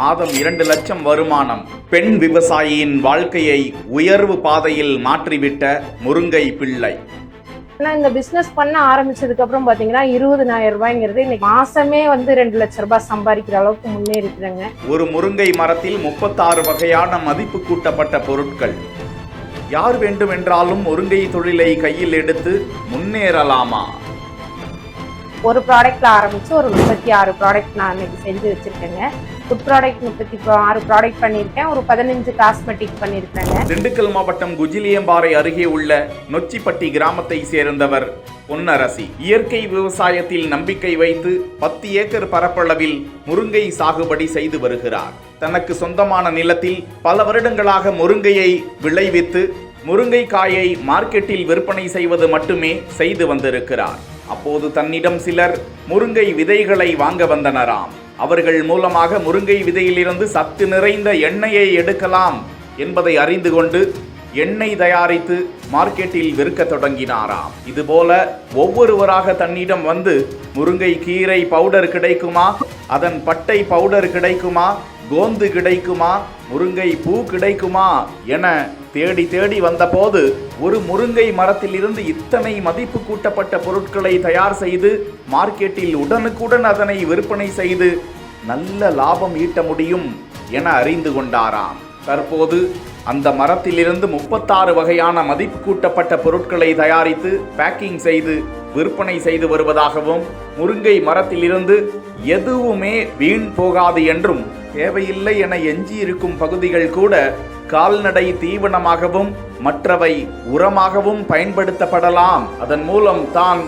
மாதம் இரண்டு லட்சம் வருமானம். பெண் விவசாயியின் வாழ்க்கையை உயர்வு பாதையில் மாற்றிவிட்ட முருங்கை பிள்ளை. ஆனா இந்த பிசினஸ் பண்ண ஆரம்பிச்சதுக்கு அப்புறம் பாத்தீங்கன்னா இருபதனாயிரம் ரூபாய்ங்கிறது இன்னைக்கு மாசமே வந்து ரெண்டு லட்ச ரூபாய் சம்பாதிக்கிற அளவுக்கு முன்னேறிக்கிறேங்க ஒரு முருங்கை மரத்தில் முப்பத்தாறு வகையான மதிப்பு கூட்டப்பட்ட பொருட்கள். யார் வேண்டுமென்றாலும் முருங்கை தொழிலை கையில் எடுத்து முன்னேறலாமா? ஒரு ப்ராடக்ட்ல ஆரம்பித்து ஒரு முப்பத்தி ஆறு ப்ராடக்ட் நான் இன்னைக்கு செஞ்சு வச்சுருக்கேங்க. ஃபுட் ப்ராடக்ட் முப்பத்தி ஆறு ப்ராடக்ட் பண்ணியிருக்கேன். ஒரு பதினஞ்சு காஸ்மெட்டிக் பண்ணியிருக்கேங்க. திண்டுக்கல் மாவட்டம் குஜிலியம்பாறை அருகே உள்ள நொச்சிப்பட்டி கிராமத்தை சேர்ந்தவர் பொன்னரசி. இயற்கை விவசாயத்தில் நம்பிக்கை வைத்து பத்து ஏக்கர் பரப்பளவில் முருங்கை சாகுபடி செய்து வருகிறார். தனக்கு சொந்தமான நிலத்தில் பல வருடங்களாக முருங்கையை விளைவித்து முருங்கைக்காயை மார்க்கெட்டில் விற்பனை செய்வது மட்டுமே செய்து வந்திருக்கிறார். அப்போது தன்னிடம் சிலர் முருங்கை விதைகளை வாங்க வந்தனராம். அவர்கள் மூலமாக முருங்கை விதையிலிருந்து சத்து நிறைந்த எண்ணெயை எடுக்கலாம் என்பதை அறிந்து கொண்டு எண்ணெய் தயாரித்து மார்க்கெட்டில் விற்க தொடங்கினாராம். இதுபோல ஒவ்வொருவராக தன்னிடம் வந்து முருங்கை கீரை பவுடர் கிடைக்குமா? அதன் பட்டை பவுடர் கிடைக்குமா? கோந்து கிடைக்குமா? முருங்கை பூ கிடைக்குமா? என தேடி தேடி வந்தபோது ஒரு முருங்கை மரத்திலிருந்து இத்தனை மதிப்பு கூட்டப்பட்ட பொருட்களை தயார் செய்து மார்க்கெட்டில் உடனுக்குடன் அதனை விற்பனை செய்து நல்ல லாபம் ஈட்ட முடியும் என அறிந்து கொண்டாராம். தற்போது அந்த மரத்திலிருந்து முப்பத்தாறு வகையான மதிப்பு கூட்டப்பட்ட பொருட்களை தயாரித்து பேக்கிங் செய்து விற்பனை செய்து வருவதாகவும் முருங்கை மரத்திலிருந்து எதுவுமே வீண் போகாது என்றும் தேவையில்லை என எஞ்சியிருக்கும் பகுதிகள் கூட கால்நடை தீவனமாகவும் மற்றவை உரமாகவும் பயன்படுத்தப்படலாம். அதன் மூலம் தான்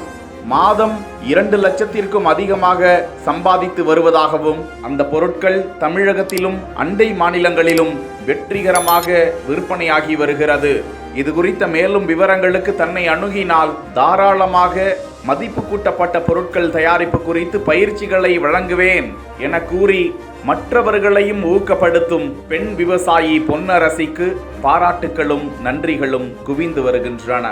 மாதம் இரண்டு லட்சத்திற்கும் அதிகமாக சம்பாதித்து வருவதாகவும் அந்த பொருட்கள் தமிழகத்திலும் அண்டை மாநிலங்களிலும் வெற்றிகரமாக விற்பனையாகி வருகிறது. இது குறித்த மேலும் விவரங்களுக்கு தன்னை அணுகினால் தாராளமாக மதிப்பு கூட்டப்பட்ட பொருட்கள் தயாரிப்பு குறித்து பயிற்சிகளை வழங்குவேன் என கூறி மற்றவர்களையும் ஊக்கப்படுத்தும் பெண் விவசாயி பொன்னரசிக்கு பாராட்டுகளும் நன்றிகளும் குவிந்து வருகின்றன.